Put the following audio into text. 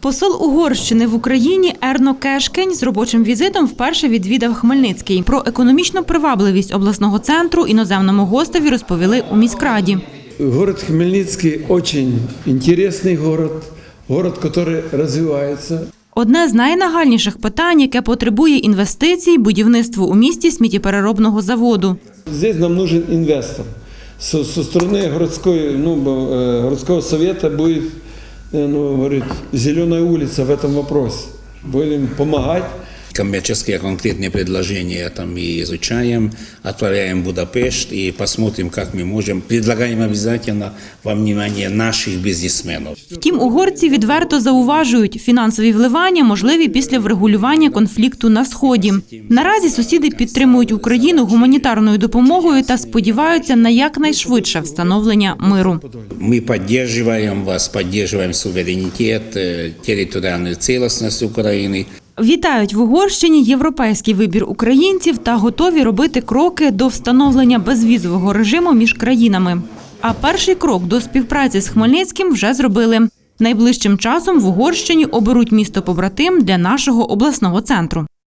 Посол Угорщини в Україні Ерно Кешкень з робочим візитом вперше відвідав Хмельницький. Про економічну привабливість обласного центру іноземному гостеві розповіли у міськраді. Город Хмельницкий очень интересный город, город, который развивается. Одне з найнагальніших питань, яке потребує інвестицій, будівництво у місті сміттєпереробного заводу. Здесь нам нужен инвестор. Со, со стороны городской, ну, б- э, городского совета будет, э, ну, говорит, зеленая улица в этом вопросе. Будем помогать Коммерческие конкретные предложения там и изучаем, отправляем в Будапешт и посмотрим, как мы можем. Предлагаем обязательно во внимание наших бизнесменов. Втім, угорці відверто зауважують, фінансові вливання можливі після врегулювання конфлікту на сході. Наразі сусіди підтримують Україну гуманітарною допомогою та сподіваються на якнайшвидше встановлення миру. Мы поддерживаем вас, поддерживаем суверенитет, э, территориальную целостность Украины. Вітають в Угорщині європейський вибір українців та готові робити кроки до встановлення безвізового режиму між країнами. А перший крок до співпраці з Хмельницьким вже зробили. Найближчим часом в Угорщині оберуть місто побратим для нашого обласного центру.